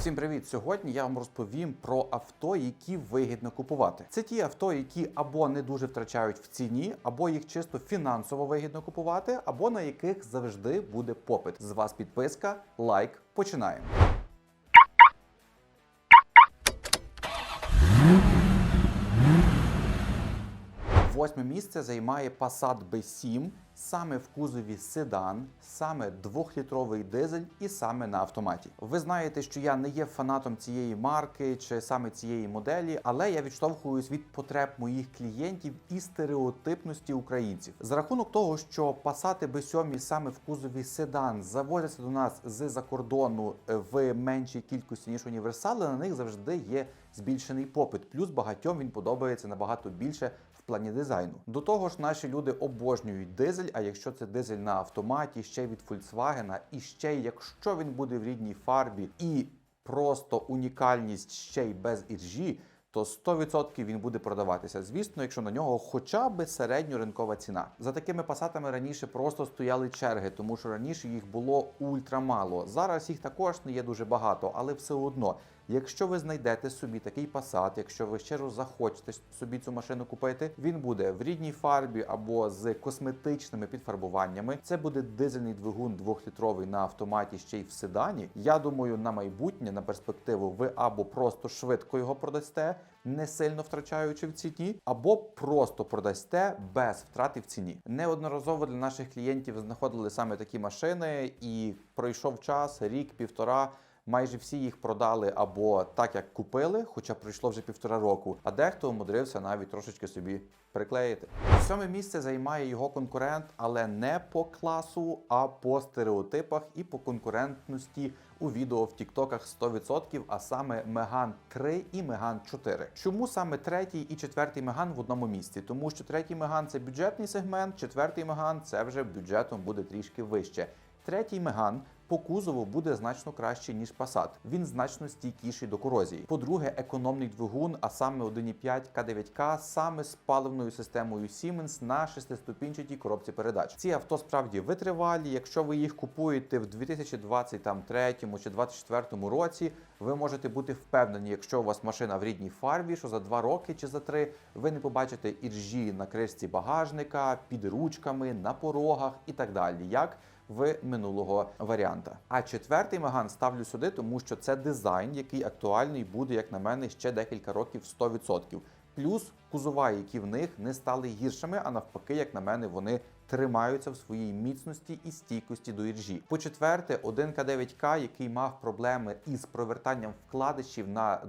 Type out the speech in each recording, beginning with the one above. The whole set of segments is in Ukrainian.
Всім привіт! Сьогодні я вам розповім про авто, які вигідно купувати. Це ті авто, які або не дуже втрачають в ціні, або їх чисто фінансово вигідно купувати, або на яких завжди буде попит. З вас підписка, лайк. Починаємо. Восьме місце займає Passat B7, саме в кузові седан, саме двохлітровий дизель і саме на автоматі. Ви знаєте, що я не є фанатом цієї марки чи саме цієї моделі, але я відштовхуюсь від потреб моїх клієнтів і стереотипності українців. За рахунок того, що Passat B7 саме в кузові седан завозяться до нас з-за кордону в меншій кількості ніж універсали, на них завжди є збільшений попит. Плюс багатьом він подобається набагато більше в плані дизайну. До того ж, наші люди обожнюють дизель. А якщо це дизель на автоматі, ще від Volkswagen, і ще якщо він буде в рідній фарбі і просто унікальність ще й без іржі. То 100% він буде продаватися. Звісно, якщо на нього хоча б середньоринкова ціна. За такими пасатами раніше просто стояли черги, тому що раніше їх було ультрамало. Зараз їх також не є дуже багато, але все одно, якщо ви знайдете собі такий пасат, якщо ви щиро захочете собі цю машину купити, він буде в рідній фарбі або з косметичними підфарбуваннями. Це буде дизельний двигун двохлітровий на автоматі ще й в седані. Я думаю, на майбутнє, на перспективу, ви або просто швидко його продасте, не сильно втрачаючи в ціні, або просто продасте без втрати в ціні. Неодноразово для наших клієнтів знаходили саме такі машини, і пройшов час, рік, півтора. Майже всі їх продали або так, як купили, хоча пройшло вже півтора року, а дехто умудрився навіть трошечки собі приклеїти. Сьоме місце займає його конкурент, але не по класу, а по стереотипах і по конкурентності у відео в Тіктоках 100%, а саме Меган 3 і Меган 4. Чому саме третій і четвертий Меган в одному місці? Тому що третій Меган це бюджетний сегмент, четвертий Меган це вже бюджетом буде трішки вище. Третій Меган по кузову буде значно краще ніж Passat. Він значно стійкіший до корозії. По-друге, економний двигун, а саме 1,5 К9К, саме з паливною системою Siemens на шестиступінчатій коробці передач. Ці авто справді витривалі. Якщо ви їх купуєте в 2023 чи 2024 році, ви можете бути впевнені, якщо у вас машина в рідній фарбі, що за два роки чи за три ви не побачите іржі на кришці багажника, під ручками, на порогах і так далі. Як в минулого варіанта. А четвертий Меган ставлю сюди, тому що це дизайн, який актуальний буде, як на мене, ще декілька років 100%. Плюс кузова, які в них не стали гіршими, а навпаки, як на мене, вони тримаються в своїй міцності і стійкості до іржі. По четверте, 1К9К, який мав проблеми із провертанням вкладишів на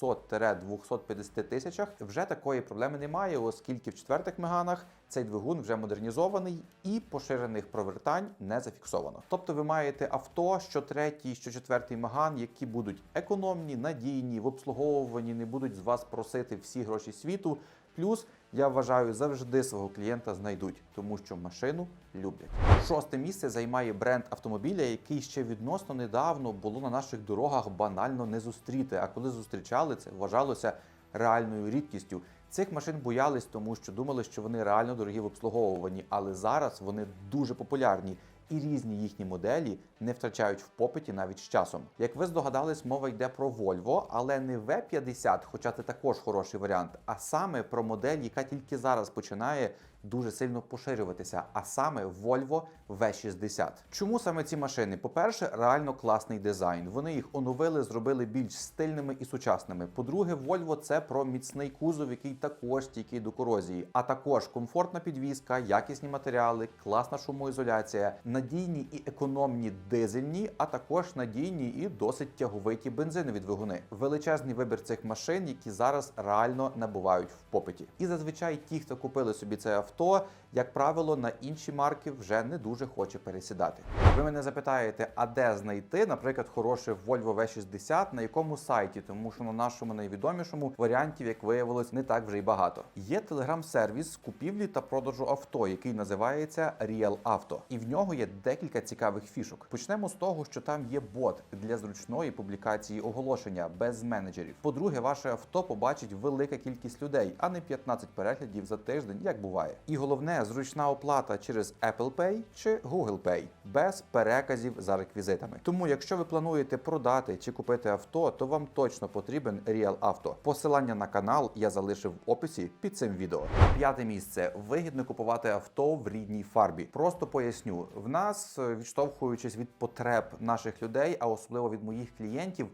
200-250 тисячах, вже такої проблеми немає, оскільки в четвертих меганах цей двигун вже модернізований і поширених провертань не зафіксовано. Тобто ви маєте авто, що третій, що четвертий меган, які будуть економні, надійні, в обслуговуванні, не будуть з вас просити всі гроші світу. Плюс я вважаю, завжди свого клієнта знайдуть, тому що машину люблять. Шосте місце займає бренд автомобіля, який ще відносно недавно було на наших дорогах банально не зустріти. А коли зустрічали, це вважалося реальною рідкістю. Цих машин боялись, тому що думали, що вони реально дорогі в обслуговуванні, але зараз вони дуже популярні. І різні їхні моделі не втрачають в попиті навіть з часом. Як ви здогадались, мова йде про Volvo, але не V50, хоча це також хороший варіант, а саме про модель, яка тільки зараз починає дуже сильно поширюватися, а саме Volvo V60. Чому саме ці машини? По-перше, реально класний дизайн. Вони їх оновили, зробили більш стильними і сучасними. По-друге, Volvo це про міцний кузов, який також стійкий до корозії, а також комфортна підвізка, якісні матеріали, класна шумоізоляція, надійні і економні дизельні, а також надійні і досить тяговиті бензинові двигуни. Величезний вибір цих машин, які зараз реально набувають в попиті. І зазвичай ті, хто купили собі це авто, як правило, на інші марки вже не дуже хоче пересідати. Ви мене запитаєте, а де знайти, наприклад, хороше Volvo V60, на якому сайті, тому що на нашому найвідомішому варіантів, як виявилось, не так вже й багато. Є телеграм-сервіс купівлі та продажу авто, який називається Real Auto. і в нього є декілька цікавих фішок. Почнемо з того, що там є бот для зручної публікації оголошення без менеджерів. По-друге, ваше авто побачить велика кількість людей, а не 15 переглядів за тиждень, як буває. І головне, зручна оплата через Apple Pay чи Google Pay без переказів за реквізитами. Тому, якщо ви плануєте продати чи купити авто, то вам точно потрібен Real Auto. Посилання на канал я залишив в описі під цим відео. П'яте місце вигідно купувати авто в рідній фарбі. Просто поясню, в нас, е, відштовхуючись від потреб наших людей, а особливо від моїх клієнтів.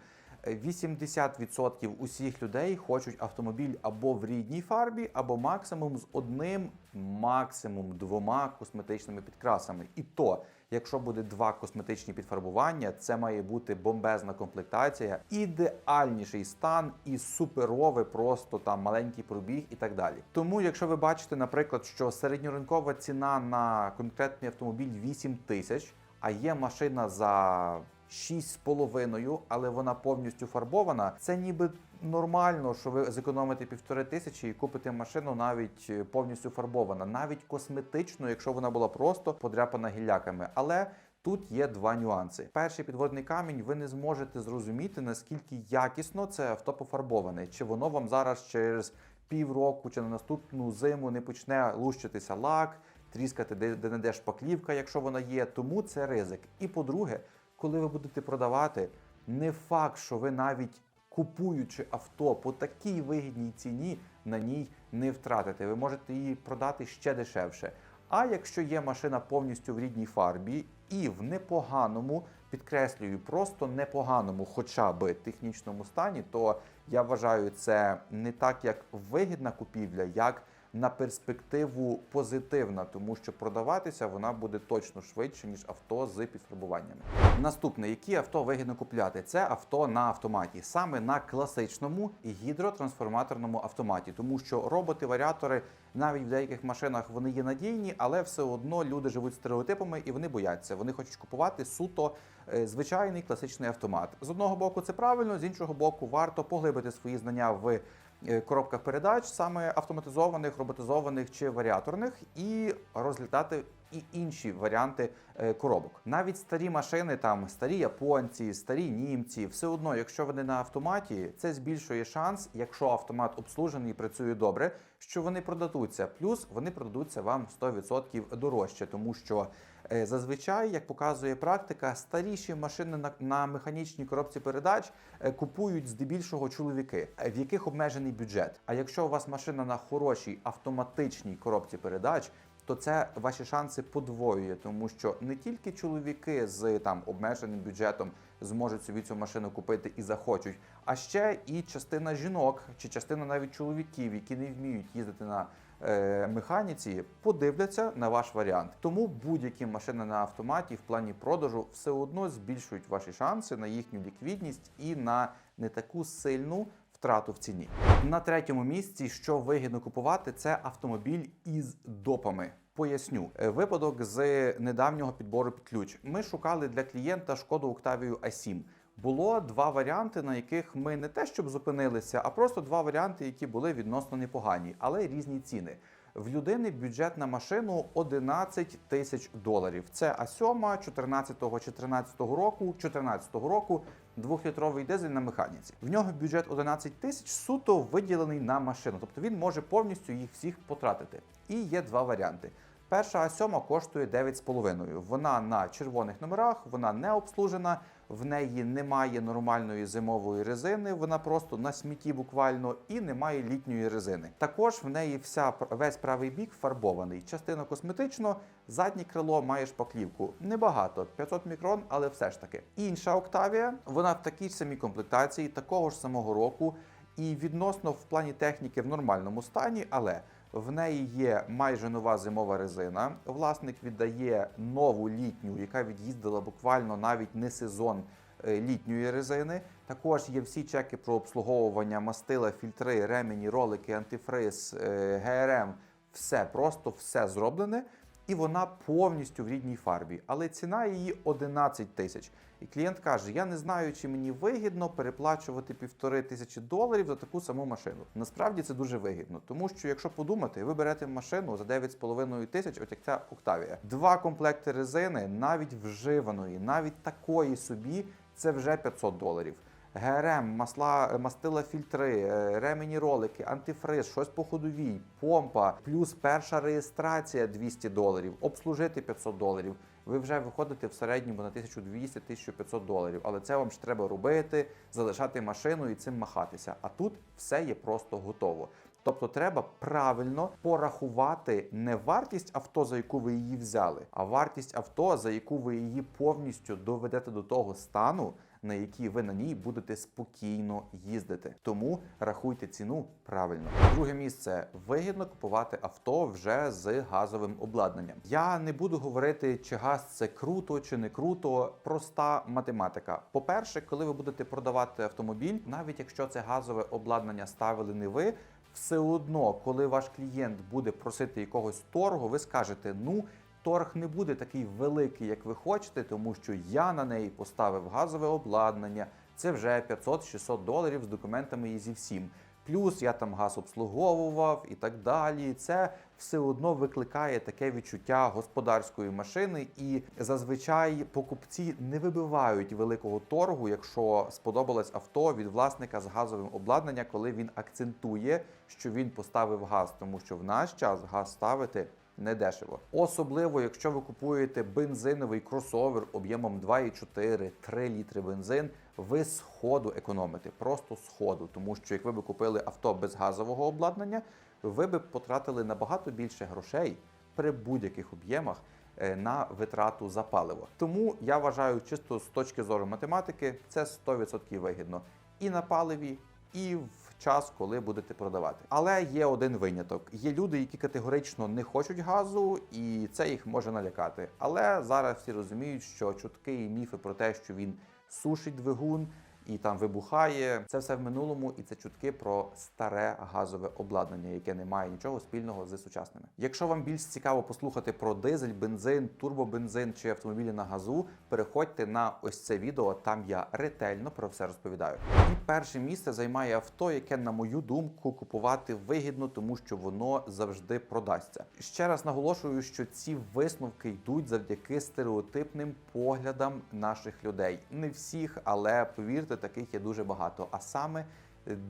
80% усіх людей хочуть автомобіль або в рідній фарбі, або максимум з одним, максимум двома косметичними підкрасами. І то, якщо буде два косметичні підфарбування, це має бути бомбезна комплектація, ідеальніший стан і суперовий, просто там маленький пробіг і так далі. Тому, якщо ви бачите, наприклад, що середньоринкова ціна на конкретний автомобіль 8 тисяч, а є машина за 6,5, але вона повністю фарбована. Це ніби нормально, що ви зекономите півтори тисячі і купите машину навіть е, повністю фарбована, навіть косметично, якщо вона була просто подряпана гілляками. Але Тут є два нюанси. Перший підводний камінь, ви не зможете зрозуміти, наскільки якісно це авто пофарбоване, чи воно вам зараз через півроку чи на наступну зиму не почне лущитися лак, тріскати де, не де шпаклівка, якщо вона є. Тому це ризик. І по-друге, коли ви будете продавати, не факт, що ви навіть купуючи авто по такій вигідній ціні, на ній не втратите. Ви можете її продати ще дешевше. А якщо є машина повністю в рідній фарбі і в непоганому, підкреслюю, просто непоганому, хоча би технічному стані, то я вважаю це не так, як вигідна купівля, як на перспективу позитивна, тому що продаватися вона буде точно швидше ніж авто з підфарбуваннями. Наступне, які авто вигідно купляти, це авто на автоматі, саме на класичному гідротрансформаторному автоматі, тому що роботи-варіатори навіть в деяких машинах вони є надійні, але все одно люди живуть стереотипами і вони бояться. Вони хочуть купувати суто е, звичайний класичний автомат. З одного боку, це правильно, з іншого боку, варто поглибити свої знання в коробках передач, саме автоматизованих, роботизованих чи варіаторних, і розглядати і інші варіанти е, коробок. Навіть старі машини, там старі японці, старі німці, все одно, якщо вони на автоматі, це збільшує шанс, якщо автомат обслужений і працює добре, що вони продадуться. Плюс вони продадуться вам 100% дорожче, тому що е, зазвичай, як показує практика, старіші машини на, на механічній коробці передач е, купують здебільшого чоловіки, е, в яких обмежений бюджет. А якщо у вас машина на хорошій автоматичній коробці передач, то це ваші шанси подвоює, тому що не тільки чоловіки з там обмеженим бюджетом зможуть собі цю машину купити і захочуть, а ще і частина жінок чи частина навіть чоловіків, які не вміють їздити на е, механіці, подивляться на ваш варіант. Тому будь-які машини на автоматі в плані продажу все одно збільшують ваші шанси на їхню ліквідність і на не таку сильну втрату в ціні. На третьому місці, що вигідно купувати, це автомобіль із допами. Поясню Е, випадок з недавнього підбору під ключ. Ми шукали для клієнта шкоду Octavia A7. Було два варіанти, на яких ми не те, щоб зупинилися, а просто два варіанти, які були відносно непогані, але різні ціни. В людини бюджет на машину 11 тисяч доларів. Це А7 14 чи 13 року, 14 року, двохлітровий дизель на механіці. В нього бюджет 11 тисяч суто виділений на машину, тобто він може повністю їх всіх потратити. І є два варіанти. Перша А7 коштує 9,5. Вона на червоних номерах, вона не обслужена, в неї немає нормальної зимової резини, вона просто на смітті буквально і немає літньої резини. Також в неї вся весь правий бік фарбований. Частина косметично, заднє крило має шпаклівку. Небагато, 500 мікрон, але все ж таки. Інша Октавія, вона в такій ж самій комплектації, такого ж самого року, і відносно в плані техніки в нормальному стані, але в неї є майже нова зимова резина. Власник віддає нову літню, яка від'їздила буквально навіть не сезон е, літньої резини. Також є всі чеки про обслуговування мастила, фільтри, ремені, ролики, антифриз, е, ГРМ. Все просто все зроблене. І вона повністю в рідній фарбі, але ціна її 11 тисяч. І клієнт каже: Я не знаю, чи мені вигідно переплачувати півтори тисячі доларів за таку саму машину. Насправді це дуже вигідно, тому що якщо подумати, ви берете машину за 9,5 тисяч, от як ця Octavia. Два комплекти резини, навіть вживаної, навіть такої собі, це вже 500 доларів. ГРМ, масла, е, мастила фільтри, е, ремені ролики, антифриз, щось по ходовій, помпа, плюс перша реєстрація 200 доларів, обслужити 500 доларів. Ви вже виходите в середньому на 1200-1500 доларів. Але це вам ж треба робити, залишати машину і цим махатися. А тут все є просто готово. Тобто треба правильно порахувати не вартість авто, за яку ви її взяли, а вартість авто, за яку ви її повністю доведете до того стану, на якій ви на ній будете спокійно їздити. Тому рахуйте ціну правильно. Друге місце вигідно купувати авто вже з газовим обладнанням. Я не буду говорити, чи газ це круто чи не круто. Проста математика. По-перше, коли ви будете продавати автомобіль, навіть якщо це газове обладнання ставили не ви. Все одно, коли ваш клієнт буде просити якогось торгу, ви скажете: ну торг не буде такий великий, як ви хочете, тому що я на неї поставив газове обладнання. Це вже 500-600 доларів з документами і зі всім. Плюс я там газ обслуговував і так далі. Це все одно викликає таке відчуття господарської машини, і зазвичай покупці не вибивають великого торгу, якщо сподобалось авто від власника з газовим обладнанням, коли він акцентує, що він поставив газ, тому що в наш час газ ставити. Недешево. Особливо, якщо ви купуєте бензиновий кросовер об'ємом 2,4 3 літри бензин, ви з ходу економите, просто з ходу. Тому що як ви би купили авто без газового обладнання, ви би потратили набагато більше грошей при будь-яких об'ємах е, на витрату за паливо. Тому я вважаю, чисто з точки зору математики, це 100% вигідно і на паливі, і в час, коли будете продавати. Але є один виняток: є люди, які категорично не хочуть газу, і це їх може налякати. Але зараз всі розуміють, що чутки і міфи про те, що він сушить двигун. І там вибухає це все в минулому, і це чутки про старе газове обладнання, яке не має нічого спільного з сучасними. Якщо вам більш цікаво послухати про дизель, бензин, турбобензин чи автомобілі на газу, переходьте на ось це відео. Там я ретельно про все розповідаю. І перше місце займає авто, яке, на мою думку, купувати вигідно, тому що воно завжди продасться. Ще раз наголошую, що ці висновки йдуть завдяки стереотипним поглядам наших людей. Не всіх, але повірте, таких є дуже багато. А саме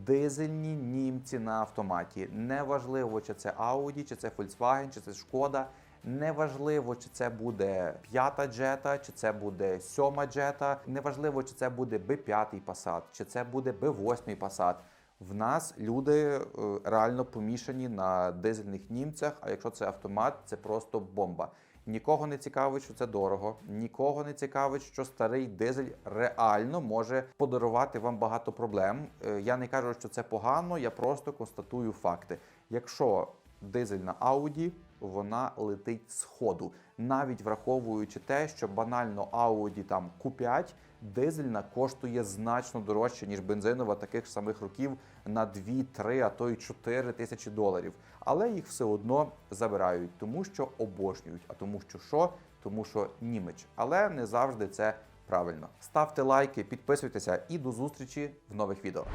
дизельні німці на автоматі. Неважливо, чи це Audi, чи це Volkswagen, чи це Шкода. Неважливо, чи це буде п'ята джета, чи це буде сьома джета. Неважливо, чи це буде Б5 Passat, чи це буде Б8 Passat. В нас люди е, реально помішані на дизельних німцях. А якщо це автомат, це просто бомба. Нікого не цікавить, що це дорого. Нікого не цікавить, що старий дизель реально може подарувати вам багато проблем. Е, Я не кажу, що це погано, я просто констатую факти. Якщо дизель на Audi, вона летить з ходу, навіть враховуючи те, що банально Audi там Q5, дизельна коштує значно дорожче, ніж бензинова таких самих років на 2-3, а то й 4 тисячі доларів. Але їх все одно забирають, тому що обожнюють. А тому, що що? Тому що німеч. Але не завжди це правильно. Ставте лайки, підписуйтеся і до зустрічі в нових відео.